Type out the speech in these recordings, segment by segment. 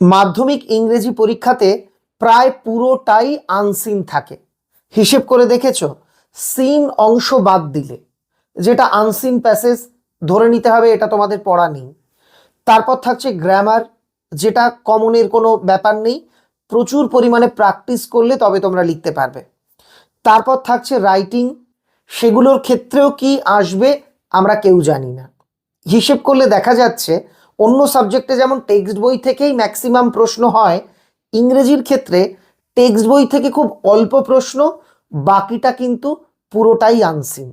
মাধ্যমিক ইংরেজি পরীক্ষাতে প্রায় পুরোটাই আনসিন থাকে। হিসেব করে দেখেছ? সিন অংশ বাদ দিলে। যেটা আনসিন প্যাসেজ ধরে নিতে হবে, এটা তোমাদের পড়া নেই। তারপর থাকছে গ্রামার যেটা কমনের কোনো ব্যাপার নেই। প্রচুর পরিমাণে প্র্যাকটিস করলে তবে তোমরা লিখতে পারবে। তারপর থাকছে রাইটিং সেগুলোর ক্ষেত্রেও কি আসবে আমরা কেউ জানি না। হিসেব করলে দেখা যাচ্ছে অন্য সাবজেক্টে যেমন টেক্সট বই থেকেই ম্যাক্সিমাম প্রশ্ন হয়, ইংরেজির ক্ষেত্রে টেক্সট বই থেকে খুব অল্প প্রশ্ন, বাকিটা কিন্তু পুরোটাই আনসিন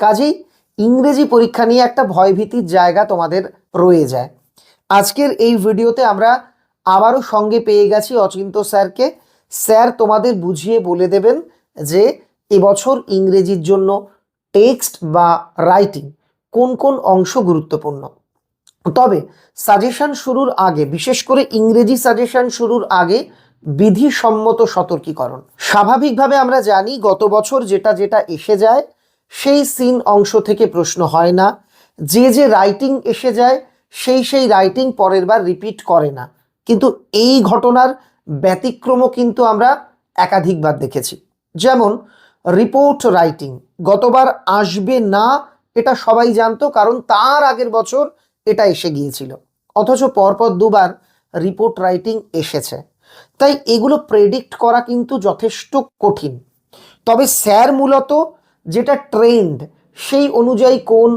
কাজেই ইংরেজি পরীক্ষা নিয়ে একটা ভয়ভীতির জায়গা তোমাদের রয়ে যায়। আজকের এই ভিডিওতে আমরা আবারও সঙ্গে পেয়ে গেছি অচিন্ত স্যারকে। স্যার তোমাদের বুঝিয়ে বলে দেবেন যে এবছর ইংরেজির জন্য টেক্সট বা রাইটিং কোন কোন অংশ গুরুত্বপূর্ণ। তবে সাজেশন শুরুর আগে, বিশেষ করে ইংরেজি সাজেশন শুরুর আগে বিধিসম্মত সতর্কীকরণ। স্বাভাবিকভাবে আমরা জানি গত বছর যেটা যেটা এসে যায়, সেই সিন অংশ থেকে প্রশ্ন হয় না। যে যে রাইটিং এসে যায়, সেই সেই রাইটিং পরের বার রিপিট করে না। কিন্তু এই ঘটনার ব্যতিক্রমও কিন্তু আমরা একাধিকবার দেখেছি। যেমন রিপোর্ট রাইটিং গতবার আসবে না, এটা সবাই জানতো, কারণ তার আগের বছর এটা এসে গিয়েছিল। অথচ পরপর দুবার রিপোর্ট রাইটিং এসেছে। তাই এগুলো প্রেডিক্ট করা কিন্তু যথেষ্ট কঠিন। তবে স্যার মূলত যেটা ট্রেন্ড সেই অনুযায়ী কোন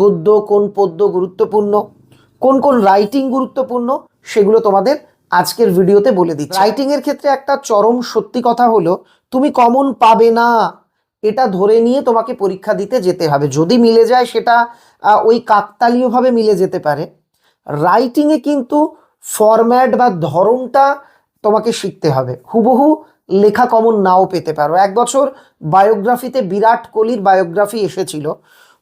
গদ্য কোন পদ্য গুরুত্বপূর্ণ কোন কোন রাইটিং গুরুত্বপূর্ণ সেগুলো তোমাদের আজকের ভিডিওতে বলে দিচ্ছি। রাইটিংয়ের ক্ষেত্রে একটা চরম সত্যি কথা হলো তুমি কমন পাবে না। এটা ধরে নিয়ে তোমাকে পরীক্ষা দিতে যেতে হবে। যদি মিলে যায় সেটা ওই কাকতালীয়ভাবে মিলে যেতে পারে। রাইটিংয়ে কিন্তু ফরম্যাট বা ধরনটা তোমাকে শিখতে হবে। হুবহু লেখা কমন নাও পেতে পারো। এক বছর বায়োগ্রাফিতে বিরাট কোহলির বায়োগ্রাফি এসেছিল।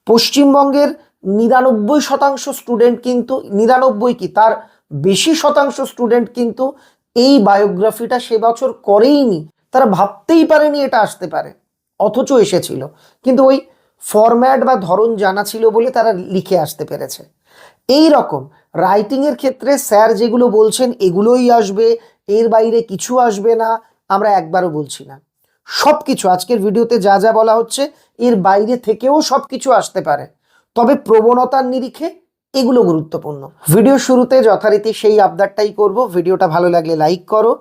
পশ্চিমবঙ্গের নিরানব্বই শতাংশ স্টুডেন্ট কিন্তু, নিরানব্বই কি, তার বেশি শতাংশ স্টুডেন্ট কিন্তু এই বায়োগ্রাফিটা সে বছর করেইনি। তারা ভাবতেই পারেনি এটা আসতে পারে। অথচ এসেছিল। কিন্তু ওই ফরম্যাট বা ধরন জানা ছিল বলে তারা লিখে আসতে পেরেছে। এই রকম রাইটিংয়ের ক্ষেত্রে স্যার যেগুলো বলছেন, এগুলোই আসবে, এর বাইরে কিছু আসবে না, আমরা একবারও বলছি না। সব কিছু আজকের ভিডিওতে যা যা বলা হচ্ছে, এর বাইরে থেকেও সব কিছু আসতে পারে। তবে প্রবণতার নিরিখে এগুলো গুরুত্বপূর্ণ। ভিডিও শুরুতে যথারীতি সেই আবদারটাই করব। ভিডিওটা ভালো লাগলে লাইক করো।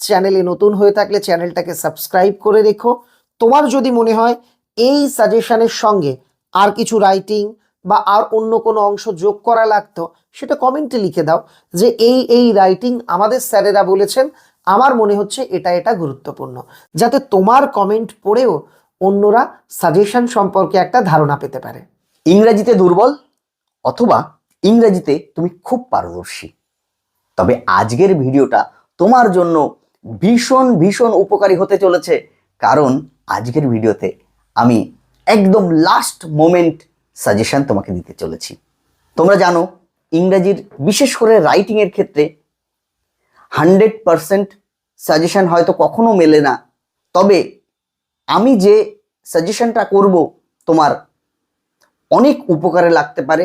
চ্যানেলে নতুন হয়ে থাকলে চ্যানেলটাকে সাবস্ক্রাইব করে রেখো। তোমার যদি মনে হয় এই সাজেশনের সঙ্গে আর কিছু রাইটিং বা আর অন্য কোনো অংশ যোগ করা লাগতো, সেটা কমেন্টে লিখে দাও যে এই এই রাইটিং আমাদের স্যারেরা বলেছেন, আমার মনে হচ্ছে এটা এটা গুরুত্বপূর্ণ। যাতে তোমার কমেন্ট পড়েও অন্যরা সাজেশন সম্পর্কে একটা ধারণা পেতে পারে। ইংরেজিতে দুর্বল অথবা ইংরেজিতে তুমি খুব পারদর্শী। তবে আজকের ভিডিওটা তোমার জন্য ভীষণ ভীষণ উপকারী হতে চলেছে। কারণ আজকের ভিডিওতে আমি একদম লাস্ট মোমেন্ট সাজেশন তোমাকে দিতে চলেছি। তোমরা জানো, ইংরাজির বিশেষ করে রাইটিংয়ের ক্ষেত্রে হান্ড্রেড পারসেন্ট সাজেশন হয়তো কখনো মেলে না। তবে আমি যে সাজেশনটা করব, তোমার অনেক উপকারে লাগতে পারে।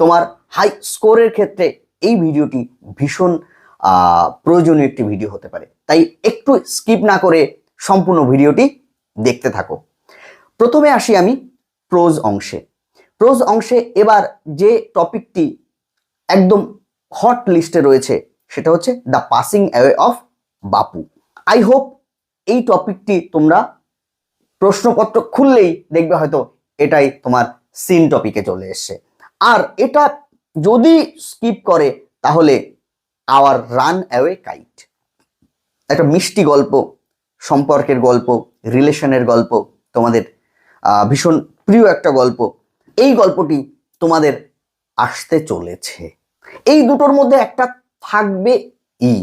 তোমার হাই স্কোরের ক্ষেত্রে এই ভিডিওটি ভীষণ প্রয়োজনীয় একটি ভিডিও হতে পারে। তাই একটু স্কিপ না করে সম্পূর্ণ ভিডিওটি দেখতে থাকো। প্রথমে আসি আমি প্রোজ অংশে। প্রোজ অংশে এবার যে টপিকটি একদম হট লিস্টে রয়েছে, সেটা হচ্ছে the passing away of Bapu. I hope এই টপিকটি তোমরা প্রশ্নপত্র খুললেই দেখবে হয়তো এটাই তোমার সিন টপিকে চলে এসছে। আর এটা যদি স্কিপ করে, তাহলে আওয়ার রান অ্যাওয়ে কাইট একটা মিষ্টি গল্প সম্পর্কের গল্প, রিলেশনের গল্প, তোমাদের ভীষণ প্রিয় একটা গল্প। এই গল্পটি তোমাদের আসতে চলেছে। এই দুটোর মধ্যে একটা থাকবে ই।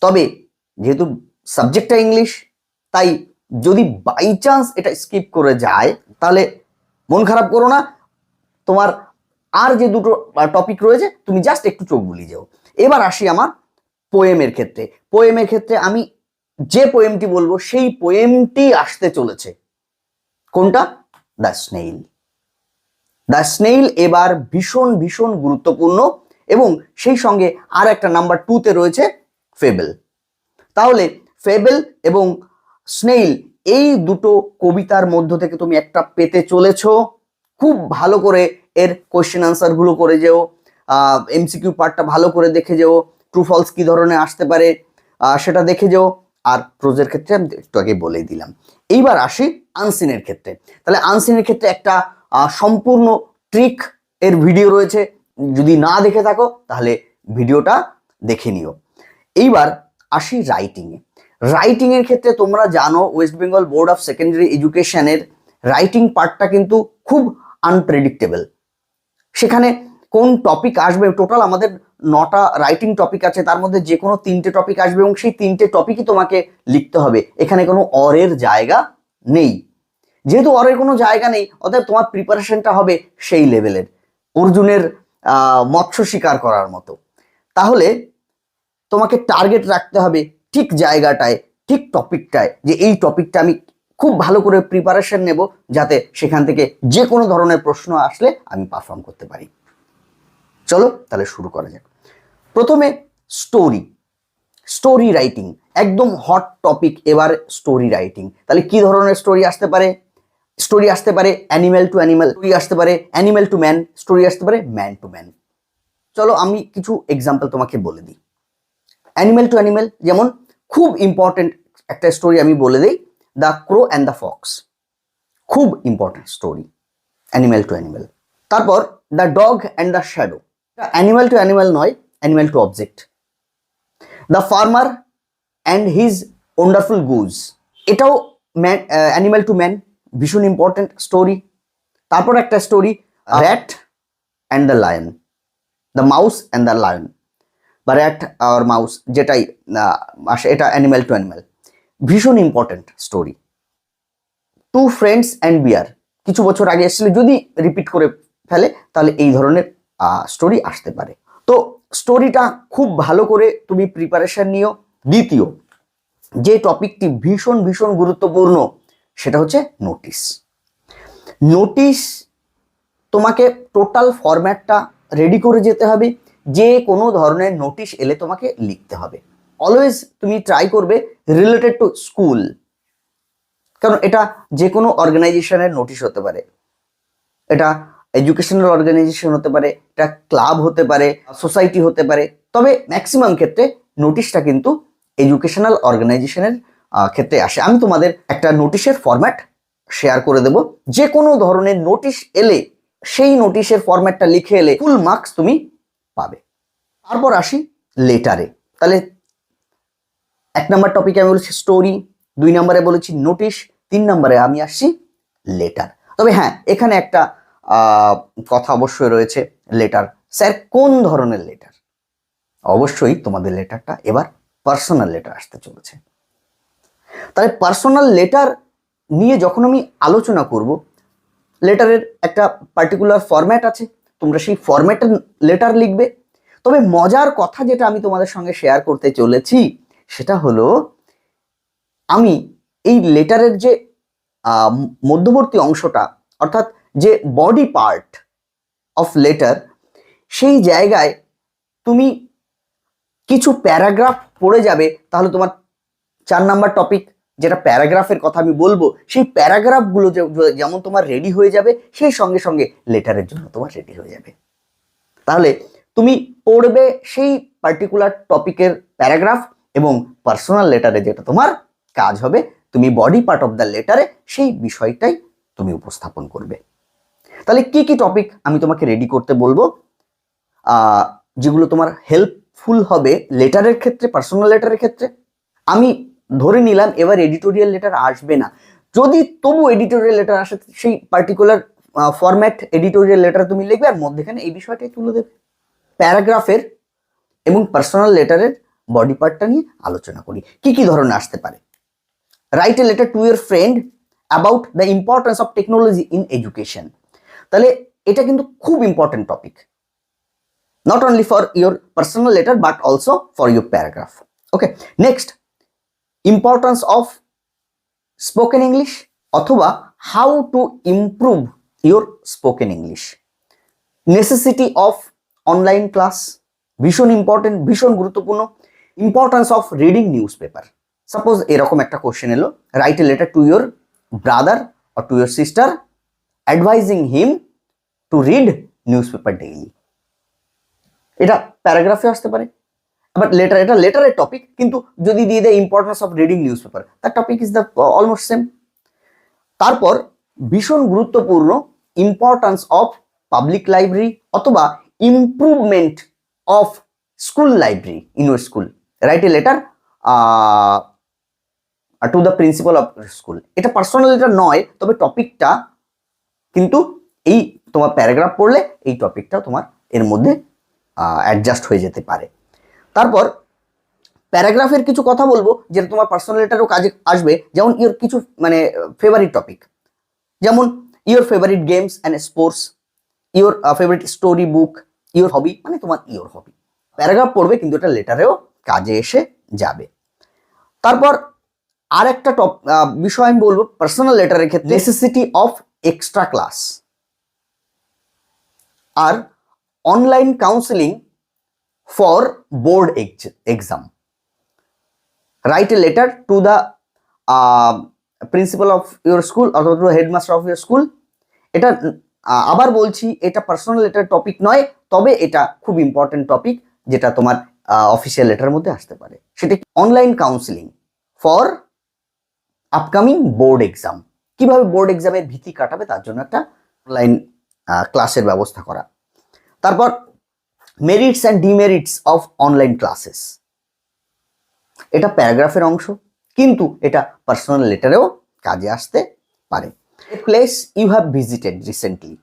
তবে যেহেতু সাবজেক্টটা ইংলিশ, তাই যদি বাই চান্স এটা স্কিপ করে যায়, তাহলে মন খারাপ করো না। তোমার আর যে দুটো টপিক রয়েছে, তুমি জাস্ট একটু চোখ বুলিয়ে যাও। এবার আসি আমার পোয়েমের ক্ষেত্রে। পোয়েমের ক্ষেত্রে আমি যে পোয়েমটি বলব, সেই পোয়েমটি আসতে চলেছে। কোনটা? দ্য স্নেইল দ্য স্নেইল এবার ভীষণ ভীষণ গুরুত্বপূর্ণ এবং সেই সঙ্গে আর একটা নাম্বার টুতে রয়েছে ফেবেল তাহলে ফেবেল এবং স্নেইল এই দুটো কবিতার মধ্য থেকে তুমি একটা পেতে চলেছ। খুব ভালো করে এর কোয়েশ্চেন আনসারগুলো করে যেও এমসিকিউ পার্টটা ভালো করে দেখে যেও ট্রু ফলস কি ধরনের আসতে পারে সেটা দেখে যেও। আর প্রোজের ক্ষেত্রে আমি একটু আগে বলেই দিলাম। এইবার আসি আনসিনের ক্ষেত্রে। তাহলে আনসিনের ক্ষেত্রে একটা সম্পূর্ণ ট্রিক এর ভিডিও রয়েছে। যদি না দেখে থাকো, তাহলে ভিডিওটা দেখে নিও। এইবার আসি রাইটিংয়ে রাইটিংয়ের ক্ষেত্রে তোমরা জানো West Bengal board of secondary এডুকেশনের রাইটিং পার্টটা কিন্তু খুব আনপ্রেডিক্টেবল সেখানে কোন টপিক আসবে টোটাল আমাদের নটা রাইটিং টপিক আছে, তার মধ্যে যে কোনো তিনটে টপিক আসবে এবং সেই তিনটে টপিকই তোমাকে লিখতে হবে। এখানে কোনো অরের জায়গা নেই। যেহেতু অরের কোনো জায়গা নেই, অতএব তোমার প্রিপারেশনটা হবে সেই লেভেলের অর্জুনের মৎস্য শিকার করার মতো। তাহলে তোমাকে টার্গেট রাখতে হবে ঠিক জায়গাটায়, ঠিক টপিকটায় যে এই টপিকটা আমি খুব ভালো করে প্রিপারেশন নেব যাতে সেখান থেকে যে কোনো ধরনের প্রশ্ন আসলে আমি পারফর্ম করতে পারি। চলো তাহলে শুরু করা যাক। প্রথমে স্টোরি স্টোরি রাইটিং একদম হট টপিক এবার স্টোরি রাইটিং তাহলে কি ধরনের স্টোরি আসতে পারে? স্টোরি আসতে পারে অ্যানিম্যাল টু অ্যানিম্যাল স্টোরি আসতে পারে অ্যানিম্যাল টু ম্যান স্টোরি আসতে পারে ম্যান টু ম্যান চলো আমি কিছু এক্সাম্পল তোমাকে বলে দিই। অ্যানিম্যাল টু অ্যানিম্যাল যেমন খুব ইম্পর্টেন্ট একটা স্টোরি আমি বলে দিই the crow and the fox খুব important story animal to animal তারপর the dog and the shadow animal to animal নয় animal to object the farmer and his wonderful goose এটাও ম্যান অ্যানিম্যাল টু ম্যান ভীষণ important story তারপর একটা story rat and the lion the mouse and the lion বা rat আর mouse যেটাই ah, আসে এটা অ্যানিম্যাল টু অ্যানিম্যাল ভীষণ important story two friends and bear কিছু বছর আগে এসেছিল যদি রিপিট করে ফেলে তাহলে এই ধরনের স্টোরি আসতে পারে। তো স্টোরিটা খুব ভালো করে তুমি প্রিপারেশন নিও। দ্বিতীয়, যে টপিকটি ভীষণ ভীষণ গুরুত্বপূর্ণ, সেটা হচ্ছে নোটিশ নোটিশ তোমাকে টোটাল ফরম্যাটটা রেডি করে যেতে হবে, যে কোনো ধরনের নোটিশ এলে তোমাকে লিখতে হবে। অলওয়েজ তুমি ট্রাই করবে রিলেটেড টু স্কুল কারণ এটা যে কোনো অর্গানাইজেশনের নোটিশ হতে পারে। এটা এডুকেশনাল অর্গানাইজেশন হতে পারে এটা ক্লাব হতে পারে, সোসাইটি হতে পারে, তবে ম্যাক্সিমাম ক্ষেত্রে নোটিশটা কিন্তু এডুকেশনাল অর্গানাইজেশনের ক্ষেত্রে আসে। আমি তোমাদের একটা নোটিশের ফরম্যাট শেয়ার করে দেব। যে কোনো ধরনের নোটিশ এলে, সেই নোটিশের ফরম্যাটটা লিখে এলে ফুল মার্কস তুমি পাবে। তারপর আসি লেটারে তাহলে এক নম্বর টপিকে আমি বলেছি স্টোরি দুই নম্বরে বলেছি নোটিশ তিন নম্বরে আমি আসছি লেটার তবে হ্যাঁ এখানে একটা কথা অবশ্যই রয়েছে লেটার স্যার, কোন ধরনের লেটার অবশ্যই তোমাদের লেটারটা এবার পার্সোনাল লেটার আসতে চলেছে। তাহলে পার্সোনাল লেটার নিয়ে যখন আমি আলোচনা করব লেটারের একটা পার্টিকুলার ফরম্যাট আছে, তোমরা সেই ফরম্যাটের লেটার লিখবে। তবে মজার কথা যেটা আমি তোমাদের সঙ্গে শেয়ার করতে চলেছি, সেটা হলো আমি এই লেটারের যে মধ্যবর্তী অংশটা, অর্থাৎ যে বডি পার্ট অফ লেটার সেই জায়গায় তুমি কিছু প্যারাগ্রাফ পড়ে যাবে, তাহলে তোমার চার নাম্বার টপিক যেটা প্যারাগ্রাফের কথা আমি বলব, সেই প্যারাগ্রাফগুলো যেমন তোমার রেডি হয়ে যাবে, সেই সঙ্গে সঙ্গে লেটারের জন্য তোমার রেডি হয়ে যাবে। তাহলে তুমি পড়বে সেই পার্টিকুলার টপিকের প্যারাগ্রাফ এবং পার্সোনাল লেটারে যেটা তোমার কাজ হবে, তুমি বডি পার্ট অফ দ্য লেটারে সেই বিষয়টাই তুমি উপস্থাপন করবে। তাহলে কি কি টপিক আমি তোমাকে রেডি করতে বলব? যেগুলো তোমার হেল্পফুল হবে লেটারের ক্ষেত্রে পার্সোনাল লেটারের ক্ষেত্রে। আমি ধরে নিলাম এবার এডিটোরিয়াল লেটার আসবে না। যদি তবু এডিটোরিয়াল লেটার আসে, সেই পার্টিকুলার ফরম্যাট এডিটোরিয়াল লেটার তুমি লিখবে আর মধ্যেখানে এই বিষয়টাই তুলে দেবে। প্যারাগ্রাফের এবং পার্সোনাল লেটারের বডি পার্টটা নিয়ে আলোচনা করি। কি কি ধরনের আসতে পারে? Write a letter to your friend about the importance of technology in education তাহলে এটা কিন্তু খুব important topic not only for your personal letter but also for your paragraph okay next importance of spoken English অথবা how to improve your spoken English necessity of online class ভীষণ important ভীষণ গুরুত্বপূর্ণ. Importance of reading newspaper suppose এরকম একটা question এলো write a letter to your brother or to your sister advising him to read newspaper daily এটা প্যারাগ্রাফে আসতে পারে, আবার লেটার এটা লেটারের টপিক কিন্তু যদি দিয়ে দেয় importance of reading newspaper তার topic is the almost same তারপর ভীষণ গুরুত্বপূর্ণ ইম্পর্টেন্স অফ পাবলিক লাইব্রেরি অথবা improvement of school library in school write a letter to the principal of school এটা পার্সোনাল লেটার নয়, তবে টপিকটা কিন্তু এই তোমার প্যারাগ্রাফ পড়লে এই টপিকটাও তোমার এর মধ্যে অ্যাডজাস্ট হয়ে যেতে পারে। তারপর প্যারাগ্রাফের কিছু কথা বলব যেটা তোমার পার্সোনাল লেটারও কাজে আসবে, যেমন ইওর কিছু মানে ফেভারিট টপিক যেমন your favourite games and sports your favourite story book your hobby মানে তোমার ইওর হবি প্যারাগ্রাফ পড়বে কিন্তু এটা লেটারেও কাজে এসে যাবে। তারপর আর একটা টপ বিষয় আমি বলব পার্সোনাল লেটারের ক্ষেত্রে necessity of extra class R online counselling for board exam a letter to the uh, principal of your school অথবা to headmaster of your school এটা আবার বলছি এটা পার্সোনাল লেটার টপিক নয় তবে এটা খুব ইম্পর্টেন্ট টপিক যেটা তোমার অফিসিয়াল লেটারের মধ্যে আসতে পারে। সেটা online counselling for upcoming board exam কীভাবে বোর্ড এক্সামের ভীতি কাটাবে তার জন্য একটা অনলাইন ক্লাসের ব্যবস্থা করা। তারপর merits and demerits of online classes এটা প্যারাগ্রাফের অংশ, কিন্তু এটা পার্সোনাল লেটারেও কাজে আসতে পারে। Place you have visited recently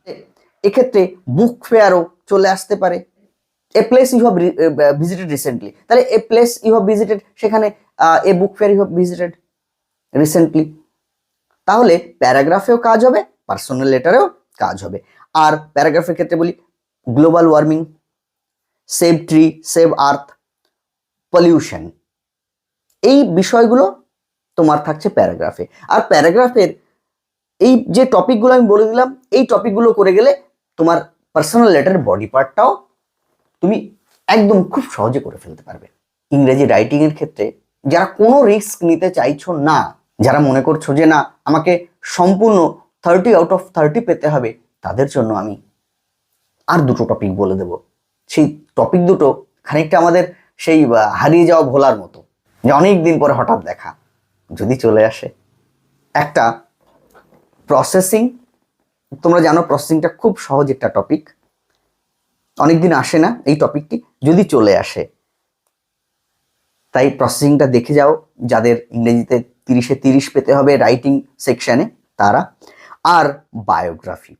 এক্ষেত্রে বুক ফেয়ারও চলে আসতে পারে। A place you have visited recently তাহলে a place you have visited সেখানে a book fair you have visited recently তাহলে প্যারাগ্রাফেও কাজ হবে, পার্সোনাল লেটারেও কাজ হবে। আর প্যারাগ্রাফের ক্ষেত্রে বলি, global warming, save tree, save earth, pollution, এই বিষয়গুলো তোমার থাকছে প্যারাগ্রাফে। আর প্যারাগ্রাফের এই যে টপিকগুলো আমি বলে দিলাম, এই টপিকগুলো করে গেলে তোমার পার্সোনাল লেটারের বডি পার্টটাও তুমি একদম খুব সহজে করে ফেলতে পারবে। ইংরেজি রাইটিংয়ের ক্ষেত্রে যারা কোনো রিস্ক নিতে চাইছো না যারা মনে করছ যে না, আমাকে সম্পূর্ণ থার্টি আউট অফ থার্টি পেতে হবে, তাদের জন্য আমি আর দুটো টপিক বলে দেব। সেই টপিক দুটো খানিকটা আমাদের সেই হারিয়ে যাওয়া ভোলার মতো, যে অনেক দিন পরে হঠাৎ দেখা, যদি চলে আসে। একটা প্রসেসিং তোমরা জানো প্রসেসিংটা খুব সহজ একটা টপিক অনেকদিন আসে না এই টপিকটি যদি চলে আসে। তাই প্রসেসিংটা দেখে যাও, যাদের ইংরেজিতে তিরিশে তিরিশ পেতে হবে রাইটিং সেকশানে তারা। আর বায়োগ্রাফি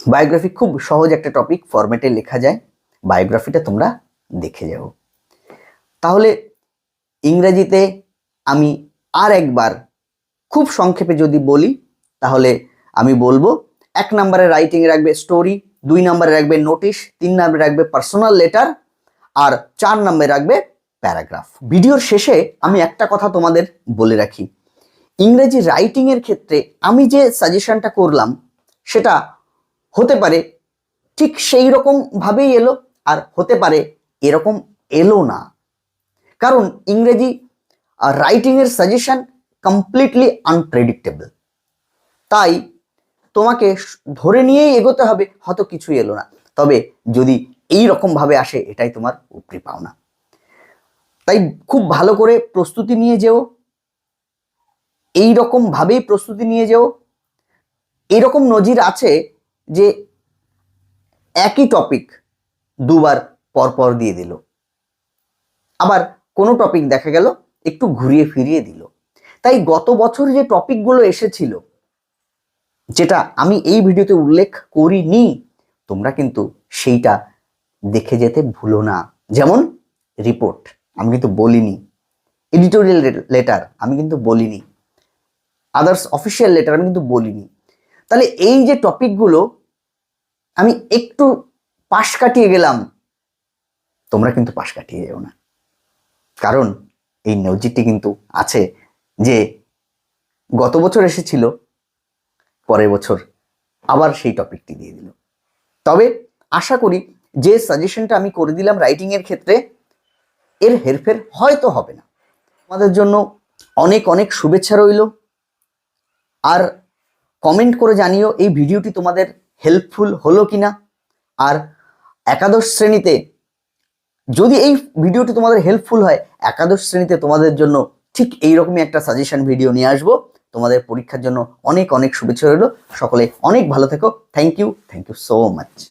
বায়োগ্রাফি খুব সহজ একটা টপিক ফরম্যাটে লেখা যায়। বায়োগ্রাফিটা তোমরা দেখে যাও। তাহলে ইংরেজিতে আমি আর একবার খুব সংক্ষেপে যদি বলি, তাহলে আমি বলব, এক নম্বরে রাইটিং রাখবে স্টোরি দুই নম্বরে রাখবে নোটিশ তিন নম্বরে রাখবে পার্সোনাল লেটার আর চার নম্বরে রাখবে প্যারাগ্রাফ। ভিডিওর শেষে আমি একটা কথা তোমাদের বলে রাখি। ইংরেজি রাইটিং এর ক্ষেত্রে আমি যে সাজেশনটা করলাম, সেটা হতে পারে ঠিক সেই রকম ভাবেই এলো, আর হতে পারে এরকম এলো না। কারণ ইংরেজি রাইটিং এর সাজেশন কমপ্লিটলি আনপ্রেডিক্টেবল তাই তোমাকে ধরে নিয়েই এগোতে হবে, হয়তো কিছু এলো না। তবে যদি এই রকম ভাবে আসে, এটাই তোমার উপরি পাওনা। তাই খুব ভালো করে প্রস্তুতি নিয়ে যেও। এই ভাবেই প্রস্তুতি নিয়ে যেও। এরকম নজির আছে যে একই টপিক দুবার পরপর দিয়ে দিল। আবার কোনো টপিক দেখা গেল, একটু ঘুরিয়ে ফিরিয়ে দিল। তাই গত বছর যে টপিকগুলো এসেছিল, যেটা আমি এই ভিডিওতে উল্লেখ করিনি, তোমরা কিন্তু সেইটা দেখে যেতে ভুলো না। যেমন রিপোর্ট আমি কিন্তু বলিনি। এডিটোরিয়াল লেটার আমি কিন্তু বলিনি। আদার্স অফিসিয়াল লেটার আমি কিন্তু বলিনি। তাহলে এই যে টপিকগুলো আমি একটু পাশ কাটিয়ে গেলাম। তোমরা কিন্তু পাশ কাটিয়ে যেও না। কারণ এই নজিরটি কিন্তু আছে যে গত বছর এসেছিল, পরের বছর আবার সেই টপিকটি দিয়ে দিল। তবে আশা করি যে সাজেশনটা আমি করে দিলাম রাইটিংয়ের ক্ষেত্রে এর হেরফের হয়তো হবে না। তোমাদের জন্য অনেক অনেক শুভেচ্ছা রইল। আর কমেন্ট করে জানিও এই ভিডিওটি তোমাদের হেল্পফুল হলো কি না আর একাদশ শ্রেণীতে যদি এই ভিডিওটি তোমাদের হেল্পফুল হয়, একাদশ শ্রেণীতে তোমাদের জন্য ঠিক এইরকমই একটা সাজেশন ভিডিও নিয়ে আসব। তোমাদের পরীক্ষার জন্য অনেক অনেক শুভেচ্ছা রইল। সকলে অনেক ভালো থেকো। Thank you thank you so much